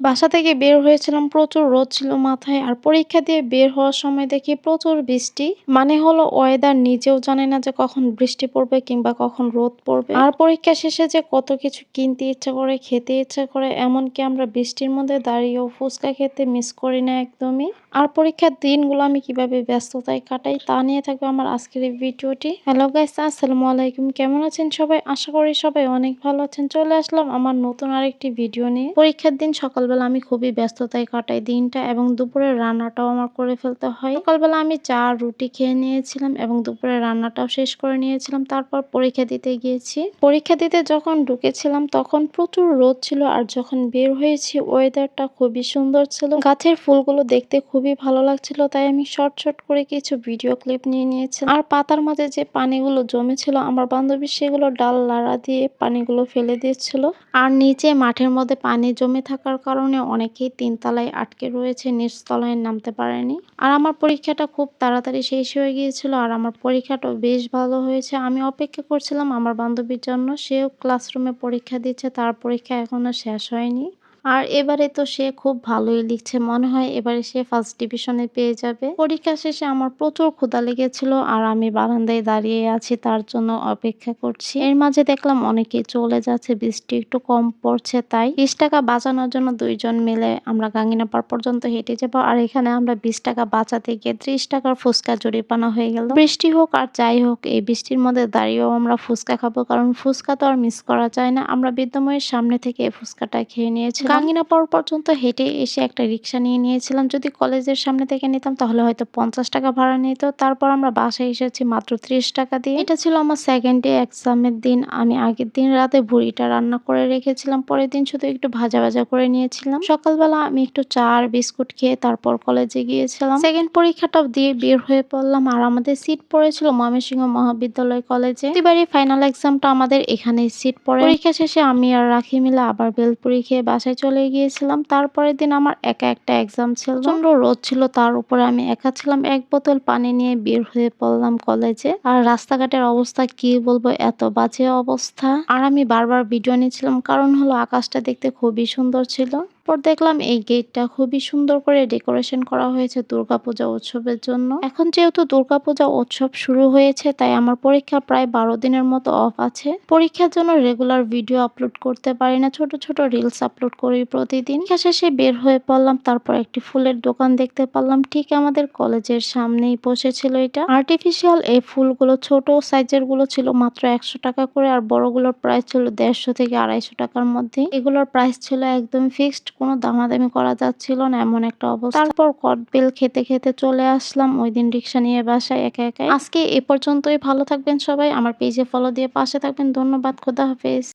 বাসা থেকে বের হয়েছিলাম, প্রচুর রোদ ছিল মাথায় আর পরীক্ষা দিয়ে বের হওয়ার সময় দেখি প্রচুর বৃষ্টি। মানে হলো ওয়েদার নিজেও জানে না যে কখন বৃষ্টি পড়বে কিংবা কখন রোদ পড়বে। আর পরীক্ষা শেষে যে কত কিছু কিনতে ইচ্ছা করে, খেতে ইচ্ছা করে, এমনকি আমরা বৃষ্টির মধ্যে দাঁড়িয়েও ফুচকা খেতে মিস করি না একদমই। আর পরীক্ষার দিনগুলো আমি কীভাবে ব্যস্ততায় কাটাই তা নিয়ে থাকবে আমার আজকের এই ভিডিওটি। হ্যালো গাইস আসসালামু আলাইকুম। কেমন আছেন সবাই? আশা করি সবাই অনেক ভালো আছেন। চলে আসলাম আমার নতুন আরেকটি ভিডিও নিয়ে। পরীক্ষার দিন সকালবেলা আমি খুবই ব্যস্ততায় কাটাই দিনটা এবং দুপুরের রান্নাটাও আমার করে ফেলতে হয়। সকালবেলা আমি চা, রুটি খেয়ে নিয়েছিলাম এবং দুপুরের রান্নাটাও শেষ করে নিয়েছিলাম। তারপর পরীক্ষা দিতে গিয়েছি। পরীক্ষা দিতে যখন ঢুকেছিলাম তখন প্রচুর রোদ ছিল আর যখন বের হয়েছি ওয়েদারটা খুবই সুন্দর ছিল। গাছের ফুলগুলো দেখতে খুবই ভালো লাগছিল, তাই আমি শর্ট শর্ট করে কিছু ভিডিও ক্লিপ নিয়ে নিয়েছি আর পাতার মাঝে যে পানিগুলো জমেছিল, আমার বান্ধবী সেগুলো ডাল লাড়া দিয়ে পানিগুলো ফেলে দিয়েছিল। আর নিচে মাঠের মধ্যে পানি জমে থাকার কারণে অনেকেই তিন তিনতলায় আটকে রয়েছে, নিচতলায় নামতে পারেনি। আর আমার পরীক্ষাটা খুব তাড়াতাড়ি শেষ হয়ে গিয়েছিল আর আমার পরীক্ষাটাও বেশ ভালো হয়েছে। আমি অপেক্ষা করছিলাম আমার বান্ধবীর জন্য, সেও ক্লাসরুমে পরীক্ষা দিচ্ছে, তার পরীক্ষা এখনও শেষ হয়নি। আর এবারে তো সে খুব ভালোই লিখছে। মনে হয় এবারে সে ফার্স্ট ডিভিশনে পেয়ে যাবে। পরীক্ষা শেষে আমার প্রচুর ক্ষুধা লেগেছিল আর আমি বারান্দায় দাঁড়িয়ে আছি, তার জন্য অপেক্ষা করছি। এর মাঝে দেখলাম অনেকেই চলে যাচ্ছে, বৃষ্টি একটু কম পড়ছে, তাই বিশ টাকা বাঁচানোর জন্য দুইজন মিলে আমরা গাঙ্গিনা পার পর্যন্ত হেঁটে যাব। আর এখানে আমরা বিশ টাকা বাঁচাতে গিয়ে ত্রিশ টাকার ফুচকা জরিপানা হয়ে গেল। বৃষ্টি হোক আর যাই হোক, এই বৃষ্টির মধ্যে দাঁড়িয়েও আমরা ফুচকা খাব, কারণ ফুচকা তো আর মিস করা যায় না। আমরা বিদ্যময়ের সামনে থেকে এই ফুচকাটা খেয়ে নিয়েছি গাঙ্গিনা পাওয়ার পর্যন্ত হেঁটে এসে একটা রিক্সা নিয়ে নিয়েছিলাম। যদি কলেজের সামনে থেকে নিতাম তাহলে হয়তো পঞ্চাশ টাকা ভাড়া নিত। তারপর আমরা বাসায় এসেছি মাত্র ত্রিশ টাকা দিয়ে। এটা ছিল আমার সেকেন্ড ডে এক্সামের দিন। আমি আগের দিন রাতে ভুড়িটা রান্না করে রেখেছিলাম। পরের দিন শুধু একটু ভাজা ভাজা করে নিয়েছিলাম। সকালবেলা আমি একটু চা আর বিস্কুট খেয়ে তারপর কলেজে গিয়েছিলাম। সেকেন্ড পরীক্ষাটাও দিয়ে বের হয়ে পড়লাম আর আমাদের সিট পড়েছিল ময়মনসিংহ মহাবিদ্যালয় কলেজে। এবারে ফাইনাল এক্সামটা আমাদের এখানে সিট পড়ে। পরীক্ষা শেষে আমি আর রাখি মিলে আবার বেলপুরি খেয়ে বাসায় চলে গিয়েছিলাম। তারপরের দিন আমার একা একটা এক্সাম ছিল। প্রচণ্ড রোদ ছিল, তার উপরে আমি একা ছিলাম। এক বোতল পানি নিয়ে বের হয়ে পড়লাম কলেজে আর রাস্তাঘাটের অবস্থা কি বলব, এত বাজে অবস্থা। আর আমি বারবার ভিডিও নিয়েছিলাম কারণ হলো আকাশটা দেখতে খুবই সুন্দর ছিল। তারপর দেখলাম এই গেটটা খুবই সুন্দর করে ডেকোরেশন করা হয়েছে দুর্গাপূজা উৎসবের জন্য। এখন যেহেতু দুর্গাপূজা উৎসব শুরু হয়েছে, তাই আমার পরীক্ষা প্রায় বারো দিনের মতো অফ আছে। পরীক্ষার জন্য রেগুলার ভিডিও আপলোড করতে পারি না, ছোট ছোট রিলস আপলোড করি প্রতিদিন। শেষে বের হয়ে পড়লাম, তারপর একটি ফুলের দোকান দেখতে পারলাম, ঠিক আমাদের কলেজের সামনেই বসেছিল এটা। আর্টিফিশিয়াল এই ফুলগুলো ছোট সাইজেরগুলো ছিল মাত্র একশো টাকা করে, আর বড়গুলোর প্রাইস ছিল দেড়শো থেকে আড়াইশো টাকার মধ্যে। এগুলোর প্রাইস ছিল একদম ফিক্সড কোনো দামাদামি করা যাচ্ছিল না, এমন একটা অবস্থা। তারপর কটবেল খেতে খেতে চলে আসলাম, ওই দিন রিক্সা নিয়ে বাসায় একা একাই। আজকে এ পর্যন্তই, ভালো থাকবেন সবাই। আমার পেজে ফলো দিয়ে পাশে থাকবেন। ধন্যবাদ, খোদা হাফেজ।